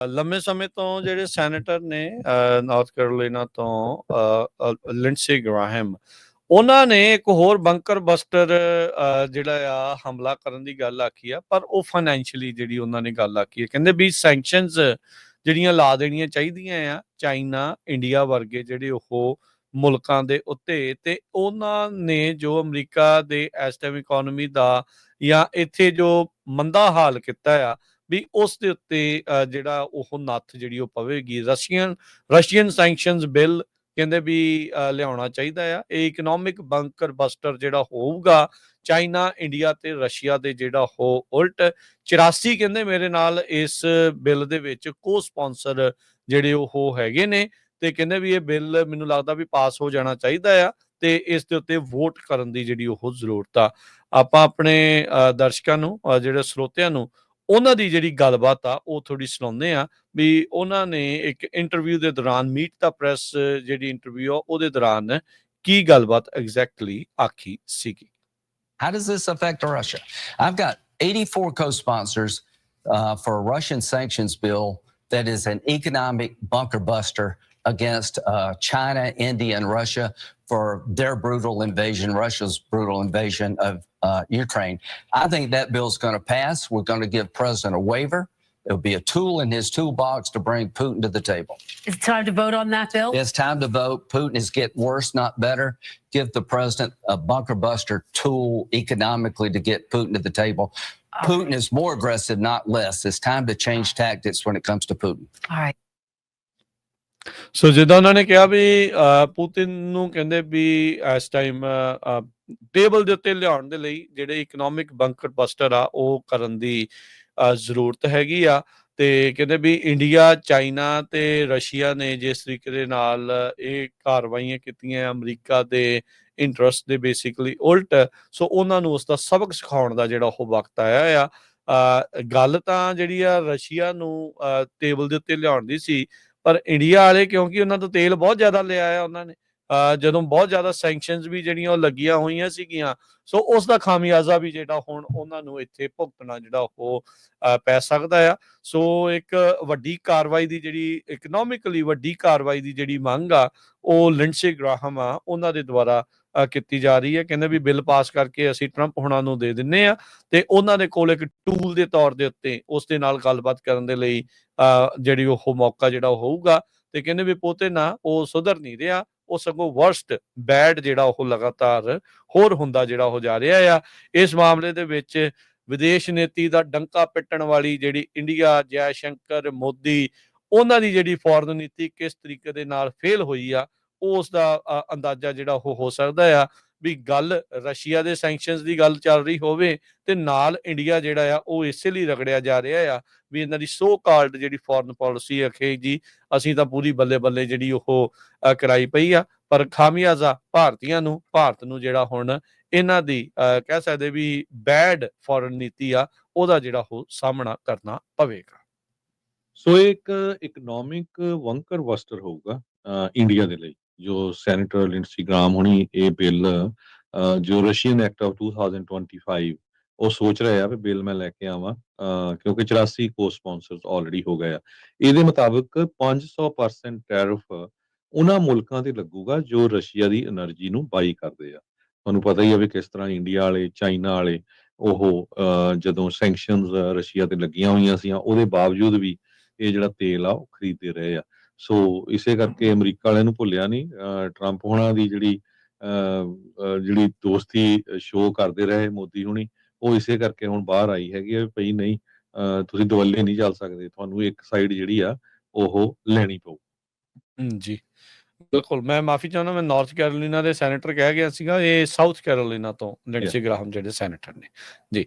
ਲੰਮੇ ਸਮੇਂ ਤੋਂ ਜਿਹੜੇ ਸੈਨੇਟਰ ਨੇ ਨਾਰਥ ਕੈਰੋਲੀਨਾ ਤੋਂ ਲਿੰਡਸੇ ਗ੍ਰਾਹਮ, ਉਹਨਾਂ ਨੇ ਇੱਕ ਹੋਰ ਬੰਕਰ ਬਸਟਰ ਜਿਹੜਾ ਆ, ਹਮਲਾ ਕਰਨ ਦੀ ਗੱਲ ਆਖੀ ਆ, ਪਰ ਉਹ ਫਾਈਨੈਂਸ਼ੀਅਲੀ ਜਿਹੜੀ ਉਹਨਾਂ ਨੇ ਗੱਲ ਆਖੀ ਹੈ ਕਹਿੰਦੇ ਵੀ ਸੈਂਕਸ਼ਨਸ ਜਿਹੜੀਆਂ ਲਾ ਦੇਣੀਆਂ ਚਾਹੀਦੀਆਂ ਆ, ਚਾਈਨਾ, ਇੰਡੀਆ ਵਰਗੇ ਜਿਹੜੇ ਉਹ ਮੁਲਕਾਂ ਦੇ ਉੱਤੇ, ਤੇ ਉਹਨਾਂ ਨੇ ਜੋ ਅਮਰੀਕਾ ਦੇ ਇਸ ਟਾਈਮ ਇਕਨੋਮੀ ਦਾ ਜਾਂ ਇੱਥੇ ਜੋ ਮੰਦਾ ਹਾਲ ਕੀਤਾ ਆ ਵੀ ਉਸ ਦੇ ਉੱਤੇ ਜਿਹੜਾ ਉਹ ਨੱਥ ਜਿਹੜੀ ਉਹ ਪਵੇਗੀ ਰਸ਼ੀਅਨ ਰਸ਼ੀਅਨ ਸੈਂਕਸ਼ਨਸ ਬਿੱਲ ਕਹਿੰਦੇ ਵੀ ਲਿਆਉਣਾ ਚਾਹੀਦਾ ਆ। ਇਹ ਇਕਨੋਮਿਕ ਬੰਕਰ ਬਸਟਰ ਜਿਹੜਾ ਹੋਊਗਾ ਚਾਈਨਾ ਇੰਡੀਆ ਤੇ ਰਸ਼ੀਆ ਦੇ ਜਿਹੜਾ ਉਹ ਉਲਟ 84 ਕਹਿੰਦੇ ਮੇਰੇ ਨਾਲ ਇਸ ਬਿੱਲ ਦੇ ਵਿੱਚ ਕੋ ਸਪਾਂਸਰ ਜਿਹੜੇ ਉਹ ਹੈਗੇ ਨੇ ਤੇ ਕਹਿੰਦੇ ਵੀ ਇਹ ਬਿੱਲ ਮੈਨੂੰ ਲੱਗਦਾ ਵੀ ਪਾਸ ਹੋ ਜਾਣਾ ਚਾਹੀਦਾ ਆ ਤੇ ਇਸ ਦੇ ਉੱਤੇ ਵੋਟ ਕਰਨ ਦੀ ਜਿਹੜੀ ਉਹ ਜ਼ਰੂਰਤ ਆ। ਆਪਾਂ ਆਪਣੇ ਅ, ਦਰਸ਼ਕਾਂ ਨੂੰ ਜਿਹੜੇ ਸਰੋਤਿਆਂ ਨੂੰ ਉਹਨਾਂ ਦੀ ਜਿਹੜੀ ਗੱਲਬਾਤ ਆ ਉਹ ਥੋੜੀ ਸੁਣਾਉਂਦੇ ਆ ਵੀ ਉਹਨਾਂ ਨੇ ਇੱਕ ਇੰਟਰਵਿਊ ਦੇ ਦੌਰਾਨ ਮੀਟ ਦਾ ਪ੍ਰੈਸ ਜਿਹੜੀ ਇੰਟਰਵਿਊ ਆ ਉਹਦੇ ਦੌਰਾਨ ਕੀ ਗੱਲਬਾਤ ਐਗਜ਼ੈਕਟਲੀ ਆਖੀ ਸੀਗੀ How does this affect Russia? I've got 84 co sponsors uh, for a Russian sanctions bill that is an economic bunker buster against uh, China, India, and Russia for their brutal invasion, Russia's brutal invasion of uh, Ukraine. I think that bill's going to pass. We're going to give President a waiver. It'll be a tool in his toolbox to bring Putin to the table. It's time to vote on that bill? It's time to vote. Putin is getting worse, not better. Give the president a bunker buster tool economically to get Putin to the table. Putin is more aggressive, not less. It's time to change tactics when it comes to Putin. All right. ਸੋ ਜਿੱਦਾਂ ਉਹਨਾਂ ਨੇ ਕਿਹਾ ਵੀ ਅ, Putin ਨੂੰ ਕਹਿੰਦੇ ਵੀ ਇਸ time table ਦੇ ਉੱਤੇ ਲਿਆਉਣ ਦੇ ਲਈ ਜਿਹੜੇ ਇਕਨੋਮਿਕ ਬੰਕਰ ਬਸਟਰ ਆ ਉਹ ਕਰਨ ਦੀ ਅ, ਜ਼ਰੂਰਤ ਹੈਗੀ ਆ। ਤੇ ਕਹਿੰਦੇ ਵੀ ਇੰਡੀਆ ਚਾਈਨਾ ਤੇ ਰਸ਼ੀਆ ਨੇ ਜਿਸ ਤਰੀਕੇ ਦੇ ਨਾਲ ਇਹ ਕਾਰਵਾਈਆਂ ਕੀਤੀਆਂ ਅਮਰੀਕਾ ਦੇ ਇੰਟਰਸਟ ਦੇ ਬੇਸਿਕਲੀ ਉਲਟ ਸੋ ਉਹਨਾਂ ਨੂੰ ਉਸ ਦਾ ਸਬਕ ਸਿਖਾਉਣ ਦਾ ਜਿਹੜਾ ਉਹ ਵਕਤ ਆਇਆ ਆ। ਗੱਲ ਤਾਂ ਜਿਹੜੀ ਆ ਰਸ਼ੀਆ ਨੂੰ ਟੇਬਲ ਦੇ ਉੱਤੇ ਲਿਆਉਣ ਦੀ ਸੀ ਪਰ ਇੰਡੀਆ ਵਾਲੇ ਕਿਉਂਕਿ ਉਹਨਾਂ ਤੋਂ ਤੇਲ ਬਹੁਤ ਜ਼ਿਆਦਾ ਲਿਆ ਆ ਉਹਨਾਂ ਨੇ ਜਦੋਂ ਬਹੁਤ ਜ਼ਿਆਦਾ ਸੈਂਕਸ਼ਨਸ ਵੀ ਜਿਹੜੀਆਂ ਉਹ ਲੱਗੀਆਂ ਹੋਈਆਂ ਸੀਗੀਆਂ, ਸੋ ਉਸ ਦਾ ਖਾਮਿਆਜ਼ਾ ਵੀ ਜਿਹੜਾ ਹੁਣ ਉਹਨਾਂ ਨੂੰ ਇੱਥੇ ਭੁਗਤਣਾ ਜਿਹੜਾ ਉਹ ਪੈ ਸਕਦਾ ਆ। ਸੋ ਇੱਕ ਵੱਡੀ ਕਾਰਵਾਈ ਦੀ ਜਿਹੜੀ ਇਕਨੋਮਿਕਲੀ ਵੱਡੀ ਕਾਰਵਾਈ ਦੀ ਜਿਹੜੀ ਮੰਗ ਆ, ਉਹ ਲਿੰਡਸੇ ਗ੍ਰਾਹਮ ਆ, ਉਹਨਾਂ ਦੇ ਦੁਆਰਾ ਕੀਤੀ ਜਾ ਰਹੀ ਹੈ। ਕਹਿੰਦੇ ਵੀ ਬਿੱਲ ਪਾਸ ਕਰਕੇ ਅਸੀਂ ਟਰੰਪ ਹੁਣਾਂ ਨੂੰ ਦੇ ਦਿੰਨੇ ਆ ਤੇ ਉਹਨਾਂ ਦੇ ਕੋਲ ਇੱਕ ਟੂਲ ਦੇ ਤੌਰ ਦੇ ਉੱਤੇ ਉਸ ਦੇ ਨਾਲ ਗੱਲਬਾਤ ਕਰਨ ਦੇ ਲਈ, ਅਹ, ਜਿਹੜੀ ਉਹ ਮੌਕਾ ਜਿਹੜਾ ਉਹ ਹੋਊਗਾ। ਤੇ ਕਹਿੰਦੇ ਵੀ ਪੋਤੇ ਨਾ, ਉਹ ਸੁਧਰ ਨਹੀਂ ਰਿਹਾ। ਉਹ ਸਗੋਂ ਵਰਸਟ ਬੈਡ ਜਿਹੜਾ ਉਹ ਲਗਾਤਾਰ ਹੋਰ ਹੁੰਦਾ ਜਿਹੜਾ ਉਹ ਜਾ ਰਿਹਾ ਆ। ਇਸ ਮਾਮਲੇ ਦੇ ਵਿੱਚ ਵਿਦੇਸ਼ ਨੀਤੀ ਦਾ ਡੰਕਾ ਪਿੱਟਣ ਵਾਲੀ ਜਿਹੜੀ ਇੰਡੀਆ ਜੈ ਸ਼ੰਕਰ, ਮੋਦੀ, ਉਹਨਾਂ ਦੀ ਜਿਹੜੀ ਫੋਰਨ ਨੀਤੀ ਕਿਸ ਤਰੀਕੇ ਦੇ ਨਾਲ ਫੇਲ ਹੋਈ ਆ ਉਸ ਦਾ ਅੰਦਾਜ਼ਾ ਜਿਹੜਾ ਉਹ ਹੋ ਸਕਦਾ ਆ ਵੀ ਗੱਲ ਰਸ਼ੀਆ ਦੇ ਸੈਂਕਸ਼ਨਸ ਦੀ ਗੱਲ ਚੱਲ ਰਹੀ ਹੋਵੇ ਤੇ ਨਾਲ ਇੰਡੀਆ ਜਿਹੜਾ ਆ ਉਹ ਇਸੇ ਲਈ ਰਗੜਿਆ ਜਾ ਰਿਹਾ ਆ ਵੀ ਇਹਨਾਂ ਦੀ ਸੋ ਕਾਲਡ ਜਿਹੜੀ ਫੋਰਨ ਪਾਲਿਸੀ ਅਖੇ ਜੀ ਅਸੀਂ ਤਾਂ ਪੂਰੀ ਬੱਲੇ ਬੱਲੇ ਜਿਹੜੀ ਉਹ ਕਰਾਈ ਪਈ ਆ। ਪਰ ਖਾਮਿਆਜ਼ਾ ਭਾਰਤੀਆਂ ਨੂੰ ਭਾਰਤ ਨੂੰ ਜਿਹੜਾ ਹੁਣ ਇਹਨਾਂ ਦੀ ਅ, ਕਹਿ ਸਕਦੇ ਵੀ ਬੈਡ ਫੋਰਨ ਨੀਤੀ ਆ ਉਹਦਾ ਜਿਹੜਾ ਉਹ ਸਾਹਮਣਾ ਕਰਨਾ ਪਵੇਗਾ। ਸੋ ਇਹ ਇੱਕ ਇਕਨੋਮਿਕ ਵੰਕਰ ਵਸਟਰ ਹੋਊਗਾ ਇੰਡੀਆ ਦੇ ਲਈ। जो सेनेटर लिंडसी ग्राम ਇਹ ਬਿੱਲ ਜੋ ਰਸ਼ੀਅਨ ਐਕਟ ਆਫ 2025 ਉਹ ਸੋਚ ਰਹੇ ਵੀ ਬਿੱਲ ਮੈਂ ਲੈ ਕੇ ਆਵਾਂ ਕਿਉਂਕਿ 84 ਕੋ ਸਪਾਂਸਰਸ ਆਲਰੇਡੀ ਹੋ ਗਏ ਆ। ਇਹਦੇ ਮੁਤਾਬਕ 500% ਟੈਰਿਫ ਉਹਨਾਂ ਮੁਲਕਾਂ ਤੇ ਲੱਗੂਗਾ ਜੋ ਰਸ਼ੀਆ ਦੀ એનર્ਜੀ ਨੂੰ ਬਾਈ ਕਰਦੇ ਆ। ਤੁਹਾਨੂੰ ਪਤਾ ਹੀ ਆ ਵੀ ਕਿਸ ਤਰ੍ਹਾਂ ਇੰਡੀਆ ਵਾਲੇ ਚਾਈਨਾ ਵਾਲੇ ਉਹ ਜਦੋਂ ਸੈਂਕਸ਼ਨਸ ਰਸ਼ੀਆ ਤੇ ਲੱਗੀਆਂ ਹੋਈਆਂ ਸੀ ਉਹਦੇ ਬਾਵਜੂਦ ਵੀ ਇਹ ਜਿਹੜਾ ਤੇਲ ਆ ਉਹ ਖਰੀਦਦੇ ਰਹੇ ਆ। ਸੋ ਇਸੇ ਕਰਕੇ ਅਮਰੀਕਾ ਵਾਲਿਆਂ ਨੂੰ ਭੁੱਲਿਆ ਨਹੀਂ ਟਰੰਪ ਹੋਣਾ ਦੀ ਜਿਹੜੀ ਜਿਹੜੀ ਦੋਸਤੀ ਸ਼ੋਅ ਕਰਦੇ ਰਹੇ ਮੋਦੀ ਹੁਣੀ ਉਹ ਇਸੇ ਕਰਕੇ ਹੁਣ ਬਾਹਰ ਆਈ ਹੈਗੀ ਵੀ ਭਈ ਨਹੀਂ ਤੁਸੀਂ ਦਵੱਲੇ ਨਹੀਂ ਚੱਲ ਸਕਦੇ। ਤੁਹਾਨੂੰ ਇੱਕ ਸਾਈਡ ਜਿਹੜੀ ਆ ਉਹ ਲੈਣੀ ਪਊ। ਜੀ। ਬਿਲਕੁਲ। ਮੈਂ ਮਾਫੀ ਚਾਹੁੰਦਾ ਮੈਂ ਨਾਰਥ ਕੈਰੋਲੀਨਾ ਦੇ ਸੈਨੇਟਰ ਕਹਿ ਗਿਆ ਸੀਗਾ ਇਹ ਸਾਊਥ ਕੈਰੋਲੀਨਾ ਤੋਂ ਲਿੰਡਸੇ ਗ੍ਰਾਹਮ ਜਿਹੜੇ ਸੈਨੇਟਰ ਨੇ। ਜੀ।